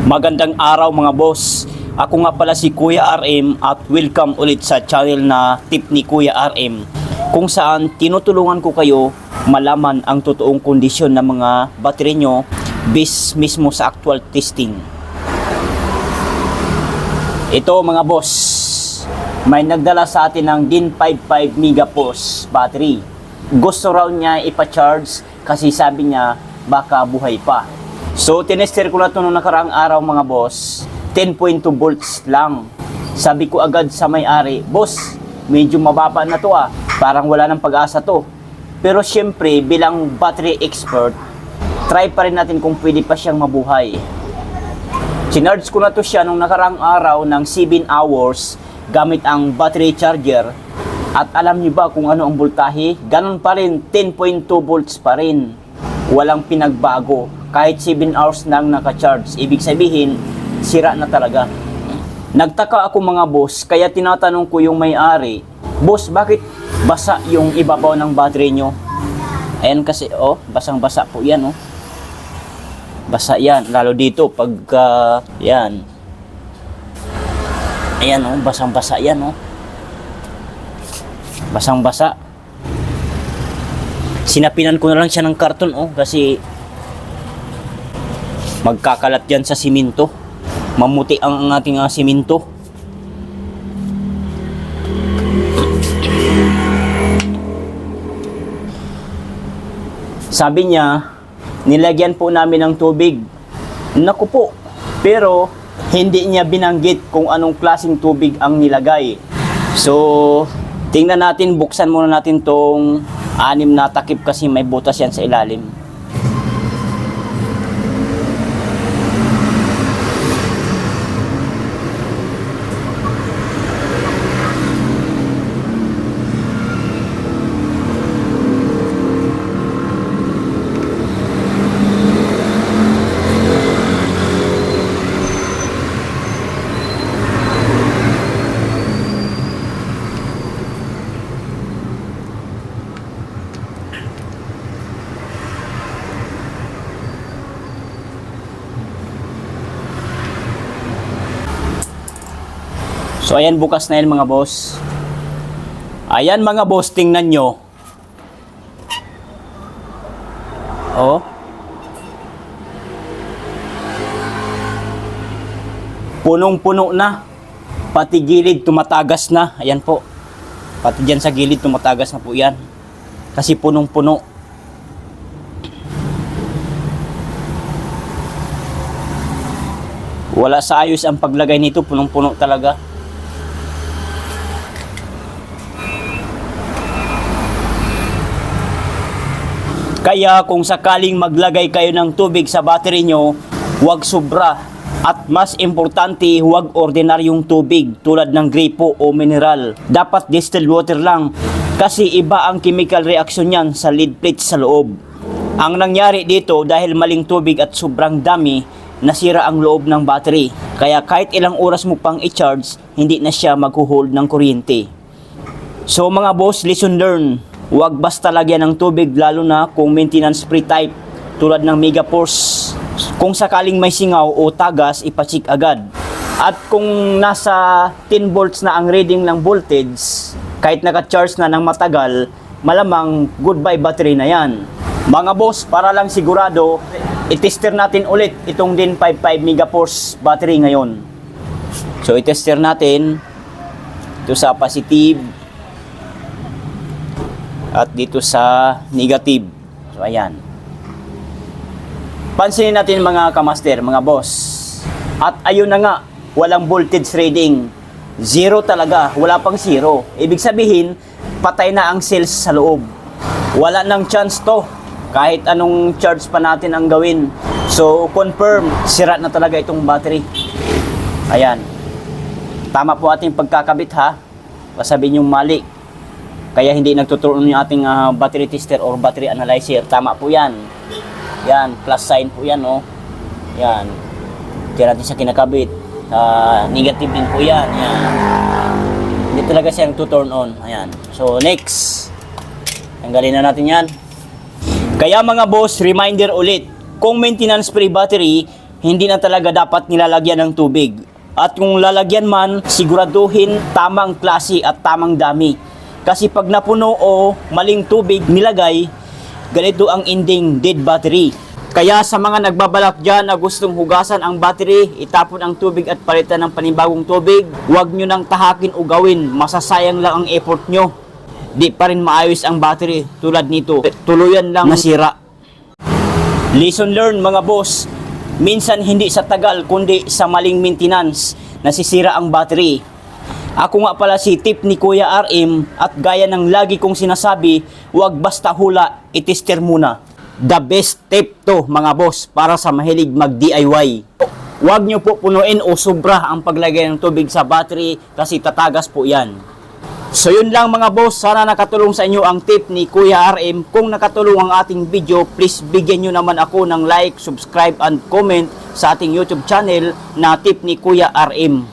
Magandang araw mga boss. Ako nga pala si Kuya RM at welcome ulit sa channel na Tip ni Kuya RM kung saan tinutulungan ko kayo malaman ang totoong kondisyon ng mga battery nyo based mismo sa actual testing. Ito mga boss, may nagdala sa atin ng DIN 55 megapause battery. Gusto raw niya ipa-charge kasi sabi niya baka buhay pa. So tinester ko na ito nung nakaraang araw mga boss, 10.2 volts lang. Sabi ko agad sa may-ari, boss, medyo mababa na to ah, parang wala ng pag-asa to. Pero syempre, bilang battery expert, try pa rin natin kung pwede pa siyang mabuhay. Sinarge ko na to siya nung nakarang araw ng 7 hours gamit ang battery charger. At alam niyo ba kung ano ang voltahe? Ganon pa rin, 10.2 volts pa rin. Walang pinagbago. Kahit 7 hours nang naka-charge. Ibig sabihin, sira na talaga. Nagtaka ako mga boss, kaya tinatanong ko yung may-ari, Boss, bakit basa yung ibabaw ng battery nyo? Ayan kasi, oh, basang-basa po yan, oh. Basa yan, lalo dito pagka, yan. Ayan, oh, basang-basa yan, oh. Basang-basa. Sinapinan ko na lang siya ng karton, oh, kasi magkakalat yan sa siminto. Mamuti ang ating uh, siminto. Sabi niya, nilagyan po namin ng tubig. Naku po, pero hindi niya binanggit kung anong klaseng tubig ang nilagay. So, tingnan natin, buksan muna natin tong anim na takip kasi may butas yan sa ilalim. So ayan bukas na yan mga boss. Ayan mga boss, tingnan nyo. Oh. Punong-puno na. Pati gilid tumatagas na. Ayan po. Pati dyan sa gilid tumatagas na po yan. Kasi punong-puno. Wala sa ayos ang paglagay nito. Punong-puno talaga. Kaya kung sakaling maglagay kayo ng tubig sa battery nyo, huwag sobra. At mas importante, huwag ordinaryong tubig tulad ng gripo o mineral. Dapat distilled water lang kasi iba ang chemical reaction niyan sa lead plate sa loob. Ang nangyari dito dahil maling tubig at sobrang dami, nasira ang loob ng battery. Kaya kahit ilang oras mo pang i-charge, hindi na siya maghuhold ng kuryente. So mga boss, lesson learned. Huwag basta lagyan ng tubig lalo na kung maintenance free type tulad ng Megaforce. Kung sakaling may singaw o tagas, ipacheck agad. At kung nasa 10 volts na ang reading ng voltage, kahit naka-charge na ng matagal, malamang goodbye battery na yan. Mga boss, para lang sigurado, itester natin ulit itong din 55 megaforce battery ngayon. So itester natin ito sa positive at dito sa negative. So ayan. Pansinin natin mga kamaster, mga boss. At ayun na nga, walang voltage reading. Zero talaga, wala pang zero. Ibig sabihin, patay na ang cells sa loob. Wala nang chance to. Kahit anong charge pa natin ang gawin. So, confirm, sira na talaga itong battery. Ayan. Tama po ating pagkakabit ha. Pasabihin yung mali. Kaya hindi nagtuturon yung ating ah, battery tester or battery analyzer. Tama po yan. Yan, plus sign po yan, oh. Yan. Hindi natin siya kinakabit. Ah, negative din po yan. Yan. Hindi talaga siya to-turn on. Ayan. So, next. Tanggalin na natin yan. Kaya mga boss, reminder ulit. Kung maintenance free battery, hindi na talaga dapat nilalagyan ng tubig. At kung lalagyan man, siguraduhin tamang klase at tamang dami. Kasi pag napuno o maling tubig nilagay, ganito ang ending dead battery. Kaya sa mga nagbabalak dyan na gustong hugasan ang battery, itapon ang tubig at palitan ng panibagong tubig, huwag nyo nang tahakin o gawin, masasayang lang ang effort nyo. Di pa rin maayos ang battery tulad nito, tuluyan lang nasira. Lesson learned mga boss, minsan hindi sa tagal kundi sa maling maintenance nasisira ang battery. Ako nga pala si tip ni Kuya RM at gaya ng lagi kong sinasabi, huwag basta hula, itester muna. The best tip to mga boss para sa mahilig mag DIY. Huwag nyo po punuin o sobra ang paglagay ng tubig sa battery kasi tatagas po yan. So yun lang mga boss, sana nakatulong sa inyo ang tip ni Kuya RM. Kung nakatulong ang ating video, please bigyan nyo naman ako ng like, subscribe, and comment sa ating YouTube channel na tip ni Kuya RM.